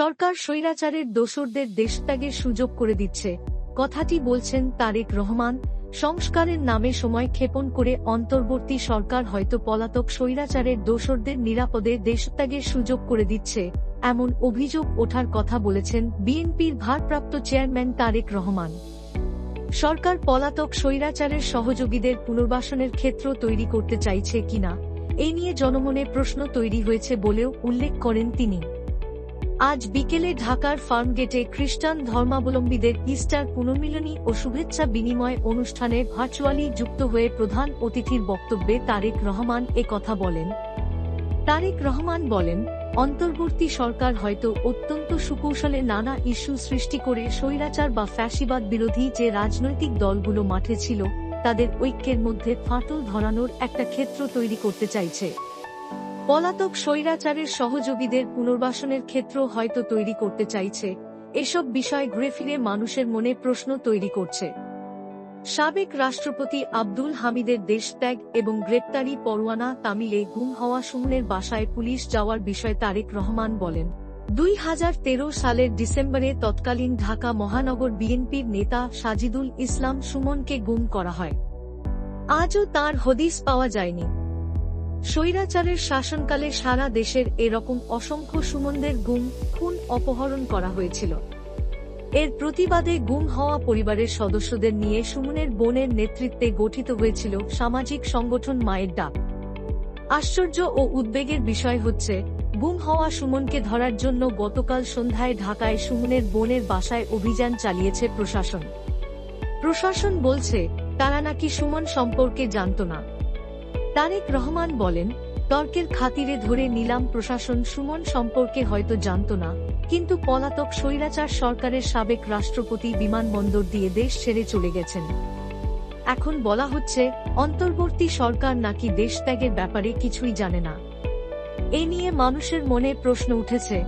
সরকার স্বৈরাচারের দোসরদের দেশত্যাগের সুযোগ করে দিচ্ছে। কথাটি বলছেন তারেক রহমান। সংস্কারের নামে সময় ক্ষেপণ করে অন্তর্বর্তী সরকার হয়তো পলাতক স্বৈরাচারের দোসরদের নিরাপদে দেশত্যাগের সুযোগ করে দিচ্ছে, এমন অভিযোগ ওঠার কথা বলেছেন বিএনপির ভারপ্রাপ্ত চেয়ারম্যান তারেক রহমান। সরকার পলাতক স্বৈরাচারের সহযোগীদের পুনর্বাসনের ক্ষেত্র তৈরি করতে চাইছে কিনা, এ নিয়ে জনমনে প্রশ্ন তৈরি হয়েছে বলেও উল্লেখ করেন তিনি। আজ বিকেলে ঢাকার ফার্মগেটে খ্রিস্টান ধর্মাবলম্বীদের ইস্টার পুনর্মিলনী ও শুভেচ্ছা বিনিময় অনুষ্ঠানে ভার্চুয়ালি যুক্ত হয়ে প্রধান অতিথির বক্তব্যে তারেক রহমান কথা বলেন। তারেক রহমান বলেন, অন্তর্বর্তী সরকার হয়তো অত্যন্ত সুকৌশলে নানা ইস্যু সৃষ্টি করে স্বৈরাচার বা ফ্যাসিবাদ বিরোধী যে রাজনৈতিক দলগুলো মাঠে ছিল, তাদের ঐক্যের মধ্যে ফাটল ধরানোর একটা ক্ষেত্র তৈরি করতে চাইছে। পলাতক স্বৈরাচারের সহযোগীদের পুনর্বাসনের ক্ষেত্র হয়তো তৈরি করতে চাইছে। এসব বিষয় ঘুরে ফিরে মানুষের মনে প্রশ্ন তৈরি করছে। সাবেক রাষ্ট্রপতি আব্দুল হামিদের দেশত্যাগ এবং গ্রেপ্তারি পরোয়ানা তামিলে গুম হওয়া সুমনের বাসায় পুলিশ যাওয়ার বিষয়ে তারেক রহমান বলেন, দুই হাজার তেরো সালের ডিসেম্বরে তৎকালীন ঢাকা মহানগর বিএনপির নেতা সাজিদুল ইসলাম সুমনকে গুম করা হয়। আজও তার হদিস পাওয়া যায়নি। স্বৈরাচারের শাসনকালে সারা দেশের এরকম অসংখ্য সুমনদের গুম, খুন, অপহরণ করা হয়েছিল। এর প্রতিবাদে গুম হওয়া পরিবারের সদস্যদের নিয়ে সুমনের বোনের নেতৃত্বে গঠিত হয়েছিল সামাজিক সংগঠন মায়ের ডাক। আশ্চর্য ও উদ্বেগের বিষয় হচ্ছে, গুম হওয়া সুমনকে ধরার জন্য গতকাল সন্ধ্যায় ঢাকায় সুমনের বোনের বাসায় অভিযান চালিয়েছে প্রশাসন। প্রশাসন বলছে, তারা নাকি সুমন সম্পর্কে জানত না। তারেক রহমান বলেন, তর্কের খাতিরে ধরে নিলাম প্রশাসন সুমন সম্পর্কে হয়তো জানত না, কিন্তু পলাতক স্বৈরাচার সরকারের সাবেক রাষ্ট্রপতি বিমানবন্দর দিয়ে দেশ ছেড়ে চলে গেছেন। এখন বলা হচ্ছে, অন্তর্বর্তী সরকার নাকি দেশত্যাগের ব্যাপারে কিছুই জানে না। এ নিয়ে মানুষের মনে প্রশ্ন উঠেছে,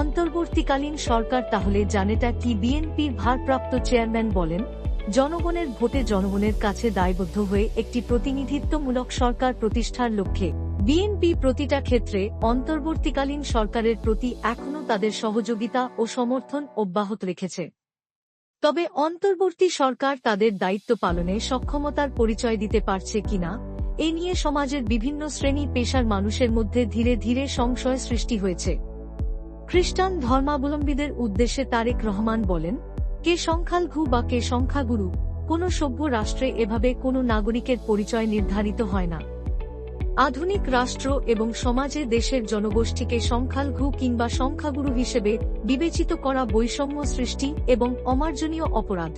অন্তর্বর্তীকালীন সরকার তাহলে জানেটা কি বিএনপির ভারপ্রাপ্ত চেয়ারম্যান বলেন? জনগণের ভোটে জনগণের কাছে দায়বদ্ধ হয়ে একটি প্রতিনিধিত্বমূলক সরকার প্রতিষ্ঠার লক্ষ্যে বিএনপি প্রতিটা ক্ষেত্রে অন্তর্বর্তীকালীন সরকারের প্রতি এখনও তাদের সহযোগিতা ও সমর্থন অব্যাহত রেখেছে। তবে অন্তর্বর্তী সরকার তাদের দায়িত্ব পালনে সক্ষমতার পরিচয় দিতে পারছে কিনা, এ নিয়ে সমাজের বিভিন্ন শ্রেণি পেশার মানুষের মধ্যে ধীরে ধীরে সংশয় সৃষ্টি হয়েছে। খ্রিস্টান ধর্মাবলম্বীদের উদ্দেশ্যে তারেক রহমান বলেন কে সংখ্যালঘু বা কে সংখ্যাগুরু, কোনো সভ্য রাষ্ট্রে এভাবে কোনো নাগরিকের পরিচয় নির্ধারিত হয় না। আধুনিক রাষ্ট্র এবং সমাজে দেশের জনগোষ্ঠীকে সংখ্যালঘু কিংবা সংখ্যাগুরু হিসেবে বিবেচিত করা বৈষম্য সৃষ্টি এবং অমার্জনীয় অপরাধ।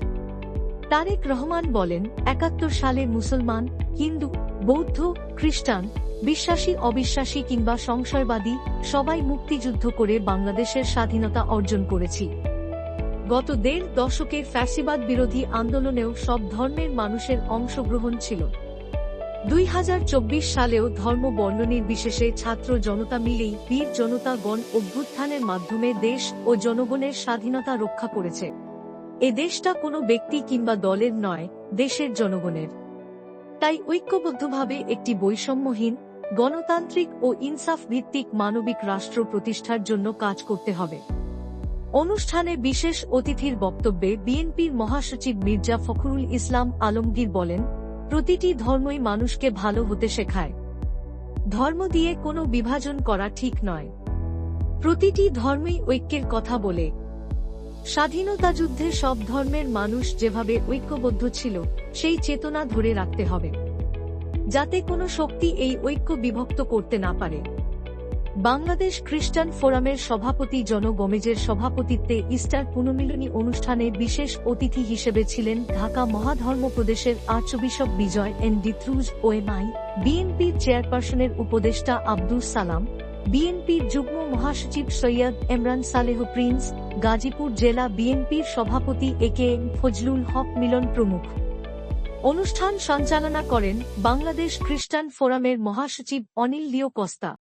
তারেক রহমান বলেন, একাত্তর সালে মুসলমান, হিন্দু, বৌদ্ধ, খ্রিস্টান, বিশ্বাসী, অবিশ্বাসী কিংবা সংশয়বাদী সবাই মুক্তিযুদ্ধ করে বাংলাদেশের স্বাধীনতা অর্জন করেছি। গত দেড় দশকে ফ্যাসিবাদ বিরোধী আন্দোলনেও সব ধর্মের মানুষের অংশগ্রহণ ছিল। দুই হাজার চব্বিশ সালেও ধর্ম বর্ণ নির্বিশেষে ছাত্র জনতা মিলেই বীর জনতা গণ অভ্যুত্থানের মাধ্যমে দেশ ও জনগণের স্বাধীনতা রক্ষা করেছে। এ দেশটা কোনো ব্যক্তি কিংবা দলের নয়, দেশের জনগণের। তাই ঐক্যবদ্ধভাবে একটি বৈষম্যহীন, গণতান্ত্রিক ও ইনসাফ ভিত্তিক মানবিক রাষ্ট্র প্রতিষ্ঠার জন্য কাজ করতে হবে। অনুষ্ঠানে বিশেষ অতিথির বক্তব্যে বিএনপির মহাসচিব মির্জা ফখরুল ইসলাম আলমগীর বলেন, প্রতিটি ধর্মই মানুষকে ভালো হতে শেখায়। ধর্ম দিয়ে কোনো বিভাজন করা ঠিক নয়। প্রতিটি ধর্মই ঐক্যের কথা বলে। স্বাধীনতা যুদ্ধে সব ধর্মের মানুষ যেভাবে ঐক্যবদ্ধ ছিল, সেই চেতনা ধরে রাখতে হবে। যাতে কোনো শক্তি এই ঐক্য বিভক্ত করতে না পারে। বাংলাদেশ খ্রিস্টান ফোরামের সভাপতি জন গমেজের সভাপতিত্বে ইস্টার পুনর্মিলনী অনুষ্ঠানে বিশেষ অতিথি হিসেবে ছিলেন ঢাকা মহাধর্ম প্রদেশের archbishop Bijoy N D'Cruz OMI বিএনপির চেয়ারপারসনের উপদেষ্টা আব্দুল সালাম বিএনপির যুগ্ম মহাসচিব সৈয়দ এমরান সালেহ প্রিন্স, গাজীপুর জেলা বিএনপির সভাপতি এ কে এম ফজলুল হক মিলন প্রমুখ। অনুষ্ঠান সঞ্চালনা করেন বাংলাদেশ খ্রিস্টান ফোরামের মহাসচিব অনিল লিও কস্তা।